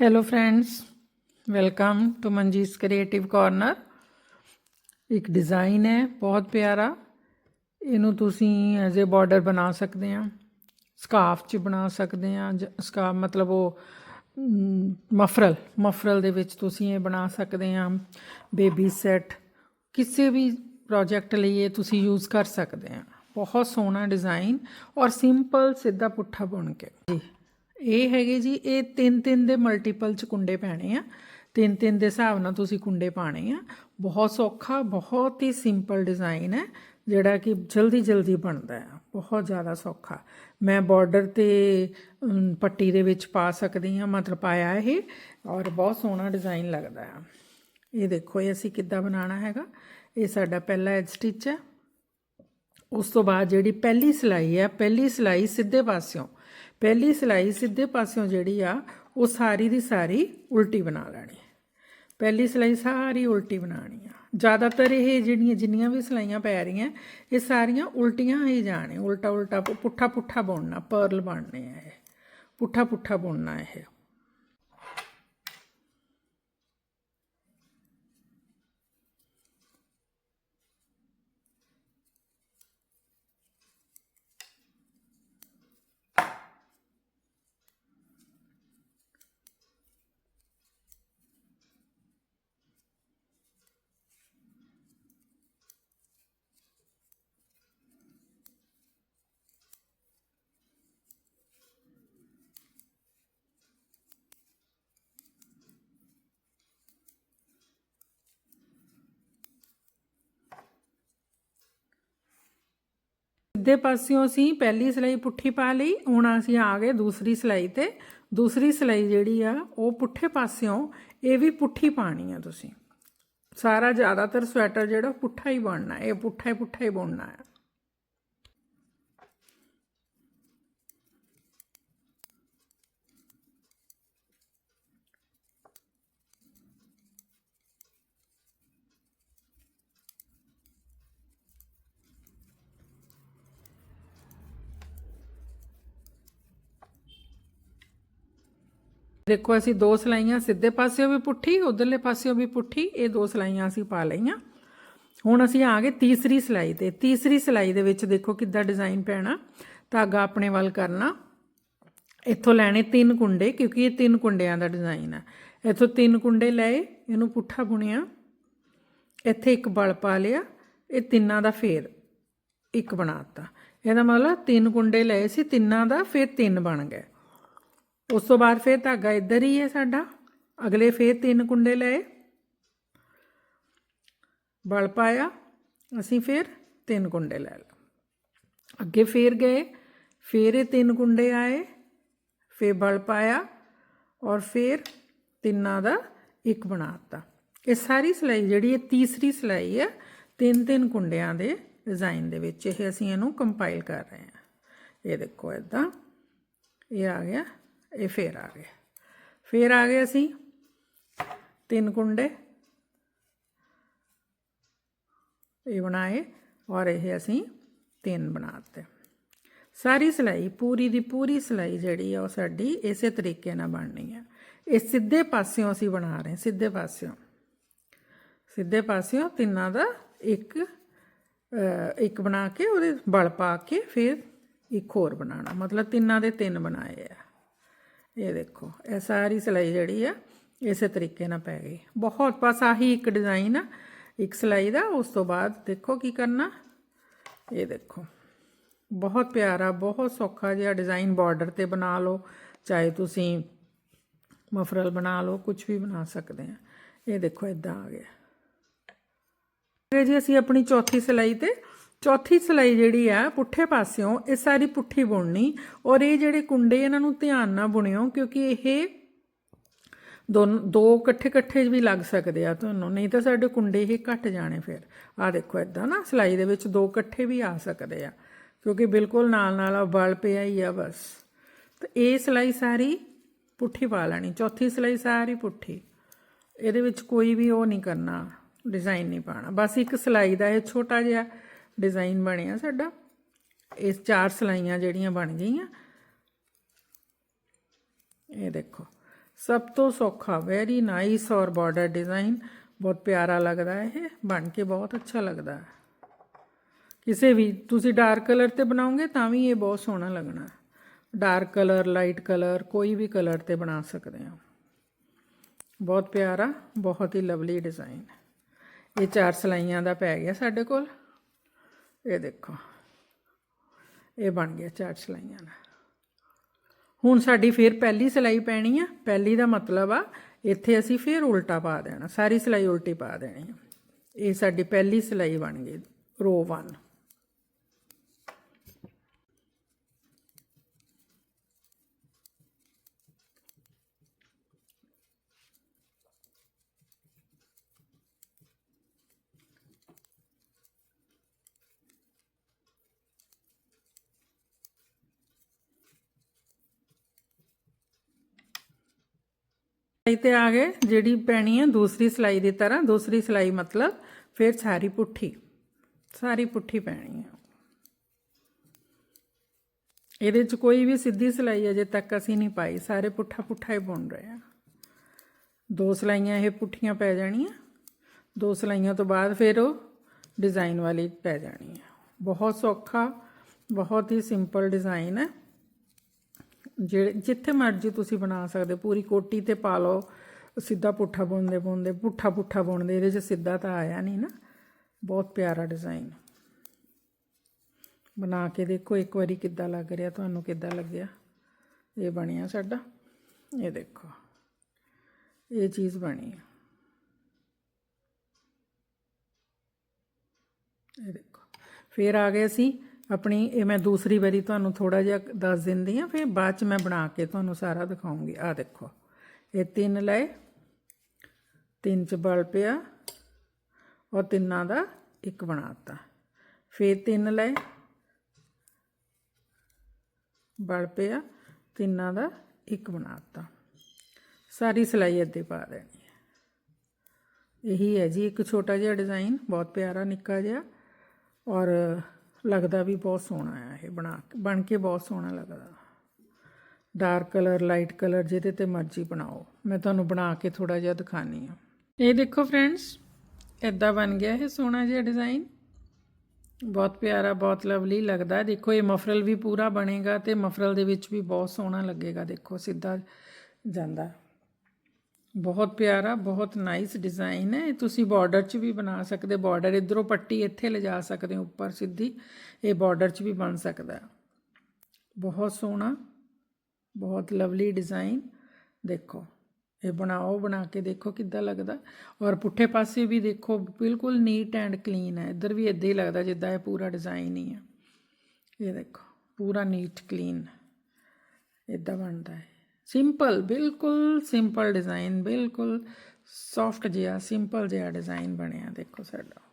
Hello friends welcome to Manjeet creative corner ਇੱਕ design ਹੈ, ਬਹੁਤ ਪਿਆਰਾ। ਇਹਨੂੰ ਤੁਸੀਂ ਐਜ਼ ਅ ਬਾਰਡਰ ਬਣਾ ਸਕਦੇ ਆ ਸਕਾਫ ਚ ਬਣਾ ਸਕਦੇ ਆ ਸਕਾਰਫ ਮਤਲਬ ਉਹ ਮਫਰਲ ਮਫਰਲ ਦੇ ਵਿੱਚ ਤੁਸੀਂ ਇਹ ਬਣਾ ਸਕਦੇ ਆ ਬੇਬੀ ਸੈੱਟ ਕਿਸੇ ਵੀ ਪ੍ਰੋਜੈਕਟ ਲਈ ਇਹ ਤੁਸੀਂ ਯੂਜ਼ ਕਰ ਸਕਦੇ ਆ ਬਹੁਤ ਸੋਹਣਾ ਡਿਜ਼ਾਈਨ ਔਰ ਸਿੰਪਲ ਸਿੱਧਾ ਪੁੱਠਾ ਬੁਣ ਕੇ। ਜੀ। ਇਹ ਹੈਗੇ ਜੀ, ਇਹ ਤਿੰਨ ਤਿੰਨ ਦੇ ਮਲਟੀਪਲ ਚ ਕੁੰਡੇ ਪੈਣੇ ਆ। ਤਿੰਨ ਤਿੰਨ ਦੇ ਹਿਸਾਬ ਨਾਲ ਤੁਸੀਂ ਕੁੰਡੇ ਪਾਣੇ ਆ। ਬਹੁਤ ਸੌਖਾ, ਬਹੁਤ ਹੀ ਸਿੰਪਲ ਡਿਜ਼ਾਈਨ ਹੈ, ਜਿਹੜਾ ਕਿ ਜਲਦੀ ਜਲਦੀ ਬਣਦਾ ਹੈ। ਬਹੁਤ ਜ਼ਿਆਦਾ ਸੌਖਾ। ਮੈਂ ਬਾਰਡਰ ਤੇ ਪੱਟੀ ਦੇ ਵਿੱਚ ਪਾ ਸਕਦੀ ਹਾਂ, ਮਤਲਬ ਪਾਇਆ ਇਹ, ਔਰ ਬਹੁਤ ਸੋਹਣਾ ਡਿਜ਼ਾਈਨ ਲੱਗਦਾ ਹੈ। ਇਹ ਦੇਖੋ, ਇਹ ਅਸੀਂ ਕਿੱਦਾਂ ਬਣਾਉਣਾ ਹੈਗਾ? ਇਹ ਸਾਡਾ ਪਹਿਲਾ ਐਜ ਸਟਿਚ ਹੈ। ਉਸ ਤੋਂ ਬਾਅਦ ਜਿਹੜੀ ਪਹਿਲੀ ਸਿਲਾਈ ਹੈ, ਪਹਿਲੀ ਸਿਲਾਈ ਸਿੱਧੇ ਪਾਸਿਓਂ ਪਹਿਲੀ ਸਿਲਾਈ ਸਿੱਧੇ ਪਾਸਿਓਂ ਜਿਹੜੀ ਆ, ਉਹ ਸਾਰੀ ਦੀ ਸਾਰੀ ਉਲਟੀ ਬਣਾ ਲੈਣੀ ਪਹਿਲੀ ਸਿਲਾਈ ਸਾਰੀ ਉਲਟੀ ਬਣਾਣੀ ਆ। ਜ਼ਿਆਦਾਤਰ ਇਹ ਜਿਹੜੀਆਂ, ਜਿੰਨੀਆਂ ਵੀ ਸਿਲਾਈਆਂ ਪੈ ਰਹੀਆਂ, ਇਹ ਸਾਰੀਆਂ ਉਲਟੀਆਂ ਹੀ ਜਾਣੇ। ਉਲਟਾ ਉਲਟਾ ਪੁੱਠਾ ਪੁੱਠਾ ਬੁਣਨਾ, ਪਰਲ ਬਣਨੇ ਆ ਇਹ। ਪੁੱਠਾ ਪੁੱਠਾ ਬੁਣਨਾ ਇਹ। ਸਿੱਧੇ ਪਾਸਿਓਂ ਅਸੀਂ ਪਹਿਲੀ ਸਿਲਾਈ ਪੁੱਠੀ ਪਾ ਲਈ, ਹੁਣ ਅਸੀਂ ਆ ਗਏ ਦੂਸਰੀ ਸਿਲਾਈ ਤੇ। ਦੂਸਰੀ ਸਿਲਾਈ ਜਿਹੜੀ ਆ, ਉਹ ਪੁੱਠੇ ਪਾਸਿਓਂ, ਇਹ ਵੀ ਪੁੱਠੀ ਪਾਣੀ ਆ ਤੁਸੀਂ। ਸਾਰਾ ਜ਼ਿਆਦਾਤਰ ਸਵੈਟਰ ਜਿਹੜਾ ਪੁੱਠਾ ਹੀ ਬਣਨਾ, ਇਹ ਪੁੱਠਾ ਹੀ ਪੁੱਠਾ ਹੀ ਬੁਣਨਾ ਹੈ ਦੇਖੋ, ਅਸੀਂ ਦੋ ਸਲਾਈਆਂ ਸਿੱਧੇ ਪਾਸਿਓਂ ਵੀ ਪੁੱਠੀ, ਉਧਰਲੇ ਪਾਸਿਓਂ ਵੀ ਪੁੱਠੀ, ਇਹ ਦੋ ਸਲਾਈਆਂ ਅਸੀਂ ਪਾ ਲਈਆਂ। ਹੁਣ ਅਸੀਂ ਆ ਗਏ ਤੀਸਰੀ ਸਲਾਈ ਤੇ। ਤੀਸਰੀ ਸਲਾਈ ਦੇ ਵਿੱਚ ਦੇਖੋ ਕਿੱਦਾਂ ਡਿਜ਼ਾਈਨ ਪੈਣਾ, ਧਾਗਾ ਆਪਣੇ ਵੱਲ ਕਰਨਾ। ਇੱਥੋਂ ਲੈਣੇ ਤਿੰਨ ਕੁੰਡੇ, ਕਿਉਂਕਿ ਇਹ ਤਿੰਨ ਕੁੰਡਿਆਂ ਦਾ ਡਿਜ਼ਾਈਨ ਹੈ ਇੱਥੋਂ ਤਿੰਨ ਕੁੰਡੇ ਲਏ, ਇਹਨੂੰ ਪੁੱਠਾ ਬੁਣਿਆ। ਇੱਥੇ ਇੱਕ ਬਲ ਪਾ ਲਿਆ, ਇਹ ਤਿੰਨਾਂ ਦਾ ਫੇਰ ਇੱਕ ਬਣਾਤਾ ਇਹਦਾ ਮਤਲਬ ਤਿੰਨ ਕੁੰਡੇ ਲਏ ਸੀ, ਤਿੰਨਾਂ ਦਾ ਫਿਰ ਤਿੰਨ ਬਣ ਗਏ। ਉਸ ਤੋਂ ਬਾਅਦ ਫਿਰ ਧਾਗਾ ਇੱਧਰ ਹੀ ਹੈ ਸਾਡਾ। ਅਗਲੇ ਫਿਰ ਤਿੰਨ ਕੁੰਡੇ ਲਏ। ਬਲ ਪਾਇਆ। ਅਸੀਂ ਫਿਰ ਤਿੰਨ ਕੁੰਡੇ ਲੈ ਲਏ। ਅੱਗੇ ਫੇਰ ਗਏ। ਫੇਰ ਇਹ ਤਿੰਨ ਕੁੰਡੇ ਆਏ। ਫੇਰ ਬਲ ਪਾਇਆ ਔਰ ਫੇਰ ਤਿੰਨਾਂ ਦਾ ਇੱਕ ਬਣਾਤਾ ਇਹ ਸਾਰੀ ਸਿਲਾਈ ਜਿਹੜੀ ਇਹ ਤੀਸਰੀ ਸਿਲਾਈ ਹੈ, ਤਿੰਨ ਤਿੰਨ ਕੁੰਡਿਆਂ ਦੇ ਡਿਜ਼ਾਈਨ ਦੇ ਵਿੱਚ ਇਹ ਅਸੀਂ ਇਹਨੂੰ ਕੰਪਾਈਲ ਕਰ ਰਹੇ ਹਾਂ। ਇਹ ਦੇਖੋ ਇਦਾਂ ਇਹ ਆ ਗਿਆ। ਇਹ ਫੇਰ ਆ ਗਏ। ਫੇਰ ਆ ਗਏ ਅਸੀਂ ਤਿੰਨ ਕੁੰਡੇ। ਇਹ ਬਣਾਏ ਔਰ ਇਹ ਅਸੀਂ ਤਿੰਨ ਬਣਾਤੇ ਸਾਰੀ ਸਿਲਾਈ, ਪੂਰੀ ਦੀ ਪੂਰੀ ਸਿਲਾਈ ਜਿਹੜੀ ਆ ਉਹ ਸਾਡੀ ਇਸੇ ਤਰੀਕੇ ਨਾਲ ਬਣਨੀ ਆ। ਇਹ ਸਿੱਧੇ ਪਾਸਿਓਂ ਅਸੀਂ ਬਣਾ ਰਹੇ ਸਿੱਧੇ ਪਾਸਿਓਂ। ਸਿੱਧੇ ਪਾਸਿਓਂ ਤਿੰਨਾਂ ਦਾ ਇੱਕ ਇੱਕ ਬਣਾ ਕੇ ਉਹਦੇ ਬਲ ਪਾ ਕੇ ਫਿਰ ਇੱਕ ਹੋਰ ਬਣਾਉਣਾ। ਮਤਲਬ ਤਿੰਨਾਂ ਦੇ ਤਿੰਨ ਬਣਾਏ ਆ। ਇਹ ਦੇਖੋ, ਇਹ ਸਾਰੀ ਸਿਲਾਈ ਜਿਹੜੀ ਆ, ਇਸੇ ਤਰੀਕੇ ਨਾਲ ਪੈ ਗਈ। ਬਹੁਤ ਬਸ ਆਹੀ ਇੱਕ ਡਿਜ਼ਾਈਨ ਆ, ਇੱਕ ਸਿਲਾਈ ਦਾ, ਉਸ ਤੋਂ ਬਾਅਦ ਦੇਖੋ ਕੀ ਕਰਨਾ। ਇਹ ਦੇਖੋ, ਬਹੁਤ ਪਿਆਰਾ, ਬਹੁਤ ਸੌਖਾ ਜਿਹਾ ਡਿਜ਼ਾਈਨ ਬਾਰਡਰ ਤੇ ਬਣਾ ਲਓ, ਚਾਹੇ ਤੁਸੀਂ ਮਫਰਲ ਬਣਾ ਲਓ ਕੁਝ ਵੀ ਬਣਾ ਸਕਦੇ ਆ। ਇਹ ਦੇਖੋ ਇਦਾਂ ਆ ਗਿਆ। ਇਹ ਜੀ ਅਸੀਂ ਆਪਣੀ ਚੌਥੀ ਸਿਲਾਈ ਤੇ ਚੌਥੀ ਸਿਲਾਈ ਜਿਹੜੀ ਆ, ਪੁੱਠੇ ਪਾਸਿਓਂ ਇਹ ਸਾਰੀ ਪੁੱਠੀ ਬੁਣਨੀ ਔਰ ਇਹ ਜਿਹੜੇ ਕੁੰਡੇ ਇਹਨਾਂ ਨੂੰ ਧਿਆਨ ਨਾਲ ਬੁਣਿਓ ਕਿਉਂਕਿ ਇਹ ਦੋ ਦੋ ਇਕੱਠੇ ਇਕੱਠੇ ਵੀ ਲੱਗ ਸਕਦੇ ਆ ਤੁਹਾਨੂੰ, ਨਹੀਂ ਤਾਂ ਸਾਡੇ ਕੁੰਡੇ ਹੀ ਘਟ ਜਾਣੇ ਫਿਰ। ਆ ਦੇਖੋ ਇਦਾਂ ਨਾ, ਸਿਲਾਈ ਦੇ ਵਿੱਚ ਦੋ ਇਕੱਠੇ ਵੀ ਆ ਸਕਦੇ ਆ, ਕਿਉਂਕਿ ਬਿਲਕੁਲ ਨਾਲ ਨਾਲ ਬਲ ਪਿਆ ਹੀ ਆ ਬਸ। ਤੇ ਇਹ ਸਿਲਾਈ ਸਾਰੀ ਪੁੱਠੀ ਪਾ ਲੈਣੀ, ਚੌਥੀ ਸਿਲਾਈ ਸਾਰੀ ਪੁੱਠੀ। ਇਹਦੇ ਵਿੱਚ ਕੋਈ ਵੀ ਉਹ ਨਹੀਂ ਕਰਨਾ, ਡਿਜ਼ਾਈਨ ਨਹੀਂ ਪਾਣਾ ਬਸ ਇੱਕ ਸਿਲਾਈ ਦਾ ਇਹ ਛੋਟਾ ਜਿਹਾ ਡਿਜ਼ਾਈਨ ਬਣਿਆ ਸਾਡਾ। ਇਸ ਚਾਰ ਸਲਾਈਆਂ ਜਿਹੜੀਆਂ ਬਣ ਗਈਆਂ। ਇਹ ਦੇਖੋ, ਸਭ ਤੋਂ ਸੌਖਾ ਵੈਰੀ ਨਾਈਸ ਔਰ ਬਾਰਡਰ ਡਿਜ਼ਾਈਨ ਬਹੁਤ ਪਿਆਰਾ ਲੱਗਦਾ ਹੈ ਇਹ, ਬਣ ਕੇ ਬਹੁਤ ਅੱਛਾ ਲੱਗਦਾ। ਹੈ ਕਿਸੇ ਵੀ, ਤੁਸੀਂ ਡਾਰਕ ਕਲਰ ਤੇ ਬਣਾਓਗੇ ਤਾਂ ਵੀ ਇਹ ਬਹੁਤ ਸੋਹਣਾ ਲੱਗਣਾ। ਡਾਰਕ ਕਲਰ ਲਾਈਟ ਕਲਰ ਕੋਈ ਵੀ ਕਲਰ ਤੇ ਬਣਾ ਸਕਦੇ ਹੋ। ਬਹੁਤ ਪਿਆਰਾ, ਬਹੁਤ ਹੀ ਲਵਲੀ ਡਿਜ਼ਾਈਨ ਇਹ ਚਾਰ ਸਲਾਈਆਂ ਦਾ ਪੈ ਗਿਆ ਸਾਡੇ ਕੋਲ। ਇਹ ਦੇਖੋ, ਇਹ ਬਣ ਗਿਆ ਚਾਰ ਸਲਾਈਆਂ ਦਾ। ਹੁਣ ਸਾਡੀ ਫਿਰ ਪਹਿਲੀ ਸਲਾਈ ਪੈਣੀ ਆ। ਪਹਿਲੀ ਦਾ ਮਤਲਬ ਆ, ਇੱਥੇ ਅਸੀਂ ਫਿਰ ਉਲਟਾ ਪਾ ਦੇਣਾ, ਸਾਰੀ ਸਲਾਈ ਉਲਟੀ ਪਾ ਦੇਣੀ ਆ। ਇਹ ਸਾਡੀ ਪਹਿਲੀ ਸਲਾਈ ਬਣ ਗਈ, ਰੋ 1 ਸਲਾਈ ਤੇ ਆ ਗਏ ਜਿਹੜੀ ਪੈਣੀ ਹੈ ਦੂਸਰੀ ਸਲਾਈ ਦੀ ਤਰ੍ਹਾਂ ਦੂਸਰੀ ਸਲਾਈ ਮਤਲਬ ਫਿਰ ਸਾਰੀ ਪੁੱਠੀ ਸਾਰੀ ਪੁੱਠੀ ਪੈਣੀ ਹੈ ਇਹਦੇ ਚ ਕੋਈ ਵੀ ਸਿੱਧੀ ਸਲਾਈ ਅਜੇ ਤੱਕ ਅਸੀਂ ਨਹੀਂ ਪਾਈ ਸਾਰੇ ਪੁੱਠਾ ਪੁੱਠਾ ਹੀ ਬੁਣ ਰਹੇ ਆ ਦੋ ਸਲਾਈਆਂ ਇਹ ਪੁੱਠੀਆਂ ਪੈ ਜਾਣੀਆਂ ਦੋ ਸਲਾਈਆਂ ਤੋਂ ਬਾਅਦ ਫਿਰ ਉਹ ਡਿਜ਼ਾਈਨ ਵਾਲੀ ਪੈ ਜਾਣੀ ਹੈ ਬਹੁਤ ਸੌਖਾ ਬਹੁਤ ਹੀ ਸਿੰਪਲ ਡਿਜ਼ਾਈਨ ਹੈ ਜਿਹੜੇ ਜਿੱਥੇ ਮਰਜ਼ੀ ਤੁਸੀਂ ਬਣਾ ਸਕਦੇ, ਪੂਰੀ ਕੋਟੀ ਤੇ ਪਾ ਲਓ, ਸਿੱਧਾ ਪੁੱਠਾ ਬੁਣਦੇ ਬੁਣਦੇ, ਪੁੱਠਾ ਪੁੱਠਾ ਬੁਣਦੇ, ਇਹਦੇ 'ਚ ਸਿੱਧਾ ਤਾਂ ਆਇਆ ਨਹੀਂ ਨਾ। ਬਹੁਤ ਪਿਆਰਾ ਡਿਜ਼ਾਈਨ ਬਣਾ ਕੇ ਦੇਖੋ, ਇੱਕ ਵਾਰੀ ਕਿੱਦਾਂ ਲੱਗ ਰਿਹਾ, ਤੁਹਾਨੂੰ ਕਿੱਦਾਂ ਲੱਗਿਆ? ਇਹ ਬਣਿਆ ਸਾਡਾ। ਇਹ ਦੇਖੋ, ਇਹ ਚੀਜ਼ ਬਣੀ ਹੈ ਇਹ ਦੇਖੋ, ਫਿਰ ਆ ਗਏ ਅਸੀਂ ਆਪਣੀ, ਇਹ ਮੈਂ ਦੂਸਰੀ ਵਾਰੀ ਤੁਹਾਨੂੰ ਥੋੜਾ ਜਿਹਾ ਦੱਸ ਦਿੰਦੀ ਆ ਫਿਰ ਬਾਅਦ ਚ ਮੈਂ ਬਣਾ ਕੇ ਤੁਹਾਨੂੰ ਸਾਰਾ ਦਿਖਾਉਂਗੀ। ਆ ਦੇਖੋ, ਇਹ ਤਿੰਨ ਲਏ, ਤਿੰਨ ਚ ਬਲ ਪਿਆ ਔਰ ਤਿੰਨਾਂ ਦਾ ਇੱਕ ਬਣਾਤਾ। ਫਿਰ ਤਿੰਨ ਲਏ, ਬਲ ਪਿਆ, ਤਿੰਨਾਂ ਦਾ ਇੱਕ ਬਣਾਤਾ। ਸਾਰੀ ਸਿਲਾਈ ਅੱਧੇ ਪਾ ਦੇਣੀ ਹੈ। ਇਹੀ ਹੈ ਜੀ, ਇੱਕ ਛੋਟਾ ਜਿਹਾ ਡਿਜ਼ਾਈਨ ਬਹੁਤ ਪਿਆਰਾ ਨਿੱਕਾ ਜਿਹਾ ਔਰ ਲੱਗਦਾ ਵੀ ਬਹੁਤ ਸੋਹਣਾ ਆ ਇਹ ਬਣਾ ਕੇ, ਬਣ ਕੇ ਬਹੁਤ ਸੋਹਣਾ ਲੱਗਦਾ। ਡਾਰਕ ਕਲਰ ਲਾਈਟ ਕਲਰ ਜਿਹਦੇ ਤੇ ਮਰਜ਼ੀ ਬਣਾਓ। ਮੈਂ ਤੁਹਾਨੂੰ ਬਣਾ ਕੇ ਥੋੜਾ ਜਿਹਾ ਦਿਖਾਣੀ ਆ ਇਹ ਦੇਖੋ ਫਰੈਂਡਸ ਇਦਾਂ ਬਣ ਗਿਆ ਇਹ ਸੋਹਣਾ ਜਿਹਾ ਡਿਜ਼ਾਈਨ ਬਹੁਤ ਪਿਆਰਾ, ਬਹੁਤ ਲਵਲੀ ਲੱਗਦਾ। ਦੇਖੋ ਇਹ ਮਫਰਲ ਵੀ ਪੂਰਾ ਬਣੇਗਾ ਤੇ ਮਫਰਲ ਦੇ ਵਿੱਚ ਵੀ ਬਹੁਤ ਸੋਹਣਾ ਲੱਗੇਗਾ। ਦੇਖੋ ਸਿੱਧਾ ਜਾਂਦਾ। ਬਹੁਤ ਪਿਆਰਾ, ਬਹੁਤ ਨਾਈਸ ਡਿਜ਼ਾਈਨ ਹੈ। ਇਹ ਤੁਸੀਂ ਬਾਰਡਰ 'ਚ ਵੀ ਬਣਾ ਸਕਦੇ ਬਾਰਡਰ ਇਧਰੋਂ ਪੱਟੀ ਇੱਥੇ ਲਿਜਾ ਸਕਦੇ ਹੋ, ਉੱਪਰ ਸਿੱਧੀ। ਇਹ ਬਾਰਡਰ 'ਚ ਵੀ ਬਣ ਸਕਦਾ ਬਹੁਤ ਸੋਹਣਾ, ਬਹੁਤ ਲਵਲੀ ਡਿਜ਼ਾਈਨ ਦੇਖੋ, ਇਹ ਬਣਾਓ, ਬਣਾ ਕੇ ਦੇਖੋ ਕਿੱਦਾਂ ਲੱਗਦਾ। ਔਰ ਪੁੱਠੇ ਪਾਸੇ ਵੀ ਦੇਖੋ, ਬਿਲਕੁਲ ਨੀਟ ਐਂਡ ਕਲੀਨ ਹੈ। ਇੱਧਰ ਵੀ ਇਦਾਂ ਹੀ ਲੱਗਦਾ, ਜਿੱਦਾਂ ਇਹ ਪੂਰਾ ਡਿਜ਼ਾਈਨ ਹੀ ਹੈ। ਇਹ ਦੇਖੋ, ਪੂਰਾ ਨੀਟ ਕਲੀਨ ਇਦਾਂ ਬਣਦਾ ਹੈ। ਸਿੰਪਲ ਬਿਲਕੁਲ ਸਿੰਪਲ ਡਿਜ਼ਾਈਨ ਬਿਲਕੁਲ ਸੌਫਟ ਜਿਹਾ ਸਿੰਪਲ ਜਿਹਾ ਡਿਜ਼ਾਈਨ ਬਣਿਆ ਦੇਖੋ ਸਾਡਾ।